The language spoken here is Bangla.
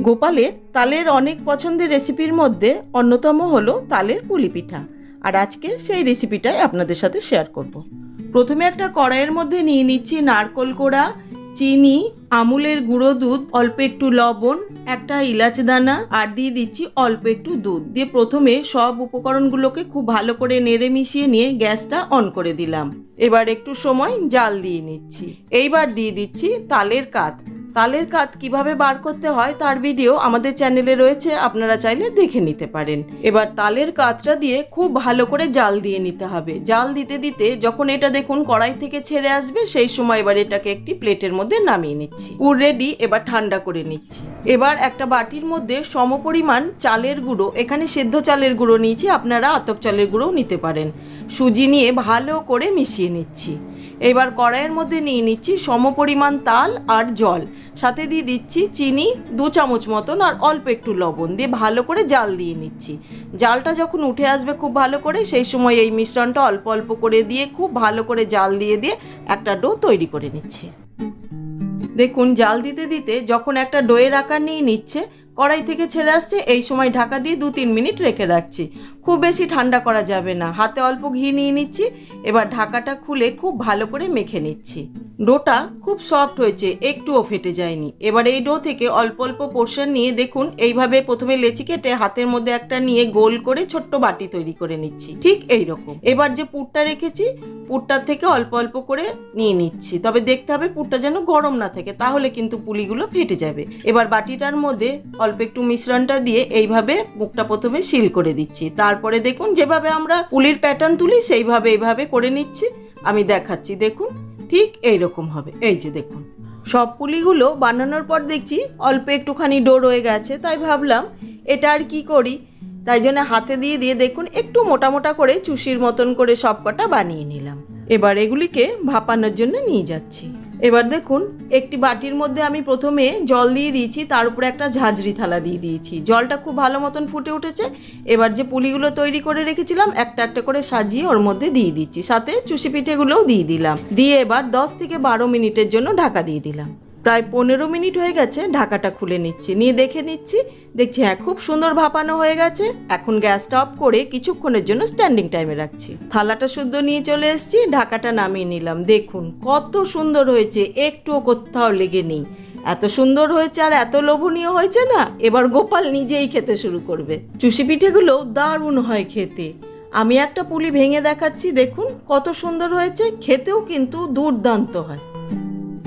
গোপালের তালের অনেক পছন্দের রেসিপির মধ্যে অন্যতম হলো তালের পুলি পিঠা আর আজকে সেই রেসিপিটাই আপনাদের সাথে শেয়ার করব। প্রথমে একটা কড়াইয়ের মধ্যে নিয়ে নিচ্ছি নারকোল কোড়া চিনি, আমুলের গুঁড়ো দুধ, অল্প একটু লবণ, একটা ইলাচ দানা, আর দিয়ে দিচ্ছি অল্প একটু দুধ। দিয়ে প্রথমে সব উপকরণগুলোকে খুব ভালো করে নেড়ে মিশিয়ে নিয়ে গ্যাসটা অন করে দিলাম। এবার একটু সময় জাল দিয়ে নিচ্ছি। এইবার দিয়ে দিচ্ছি তালের কাত। তালের কাত কীভাবে বার করতে হয় তার ভিডিও আমাদের চ্যানেলে রয়েছে, আপনারা চাইলে দেখে নিতে পারেন। এবার তালের কাতটা দিয়ে খুব ভালো করে জাল দিয়ে নিতে হবে। জাল দিতে দিতে যখন এটা দেখুন কড়াই থেকে ছেড়ে আসবে, সেই সময় এবার এটাকে একটি প্লেটের মধ্যে নামিয়ে নিচ্ছি। পুর রেডি এবার ঠান্ডা করে নিচ্ছি। এবার একটা বাটির মধ্যে সমপরিমাণ চালের গুঁড়ো, এখানে সেদ্ধ চালের গুঁড়ো নিয়েছি, আপনারা আতপ চালের গুঁড়োও নিতে পারেন। সুজি নিয়ে ভালো করে মিশিয়ে নিচ্ছি। এবার কড়াইয়ের মধ্যে নিয়ে নিচ্ছি সমপরিমাণ তাল আর জল। সাথে দিয়ে দিচ্ছি চিনি দু চামচ মতন আর অল্প একটু লবণ দিয়ে ভালো করে জাল দিয়ে নিচ্ছি। জালটা যখন উঠে আসবে খুব ভালো করে, সেই সময় এই মিশ্রণটা অল্প অল্প করে দিয়ে, খুব ভালো করে জাল দিয়ে দিয়ে একটা ডো তৈরি করে নিচ্ছি। দেখুন, জাল দিতে দিতে যখন একটা ডোয়ের আকার নিয়ে নিচ্ছে, কড়াই থেকে ছেড়ে আসছে, এই সময় ঢাকা দিয়ে দু তিন মিনিট রেখে রাখছি। খুব বেশি ঠান্ডা করা যাবে না। হাতে অল্প ঘি নিয়ে নিচ্ছি, এবার ঢাকাটা খুলে খুব ভালো করে মেখে নিচ্ছি। ডোটা খুব সফট হয়েছে, একটুও ফেটে যায়নি। এবার এই ডো থেকে অল্প অল্প পোর্শন নিয়ে দেখুন, এইভাবে প্রথমে লেচি কেটে হাতের মধ্যে একটা নিয়ে গোল করে ছোট্ট বাটি তৈরি করে নিচ্ছি। ঠিক এই রকম এবার যে পুরটা রেখেছি, পুরটার থেকে অল্প অল্প করে নিয়ে নিচ্ছি। তবে দেখতে হবে পুরটা যেন গরম না থাকে, তাহলে কিন্তু পুলিগুলো ফেটে যাবে। এবার বাটিটার মধ্যে অল্প একটু মিশ্রণটা দিয়ে এইভাবে মুখটা প্রথমে সিল করে দিচ্ছি। তারপরে দেখুন, যেভাবে আমরা পুলির প্যাটার্ন তুলি, সেইভাবে এইভাবে করে নিচ্ছি। আমি দেখাচ্ছি, দেখুন। ঠিক এই রকম হবে। এই যে দেখুন, সব পুলিগুলো বানানোর পর দেখছি অল্প একটুখানি ডো রয়ে গেছে, তাই ভাবলাম এটা আর কি করি? তাই জন্য হাতে দিয়ে দিয়ে দেখুন একটু মোটা মোটা করে চুষির মতন করে সব কটা বানিয়ে নিলাম। এবার এগুলিকে ভাপানোর জন্য নিয়ে যাচ্ছি। এবার দেখুন, একটি বাটির মধ্যে আমি প্রথমে জল দিয়ে দিয়েছি, তার উপরে একটা ঝাঁঝরি থালা দিয়ে দিয়েছি। জলটা খুব ভালো মতন ফুটে উঠেছে। এবার যে পুলিগুলো তৈরি করে রেখেছিলাম, একটা একটা করে সাজিয়ে ওর মধ্যে দিয়ে দিচ্ছি। সাথে চুষি পিঠেগুলোও দিয়ে দিলাম। দিয়ে এবার দশ থেকে বারো মিনিটের জন্য ঢাকা দিয়ে দিলাম। প্রায় পনেরো মিনিট হয়ে গেছে, ঢাকাটা খুলে নিচ্ছি। নিয়ে দেখে নিচ্ছি, দেখছি হ্যাঁ খুব সুন্দর ভাপানো হয়ে গেছে। এখন গ্যাসটা অফ করে কিছুক্ষণের জন্য স্ট্যান্ডিং টাইমে রাখছি। থালাটা শুদ্ধ নিয়ে চলে এসেছি, ঢাকাটা নামিয়ে নিলাম। দেখুন, কত সুন্দর হয়েছে, একটুও কোথাও লেগে নেই এত সুন্দর হয়েছে আর এত লোভনীয় হয়েছে না, এবার গোপাল নিজেই খেতে শুরু করবে। চুষি পিঠেগুলো দারুণ হয় খেতে। আমি একটা পুলি ভেঙে দেখাচ্ছি, দেখুন, কত সুন্দর হয়েছে, খেতেও কিন্তু দুর্দান্ত হয়।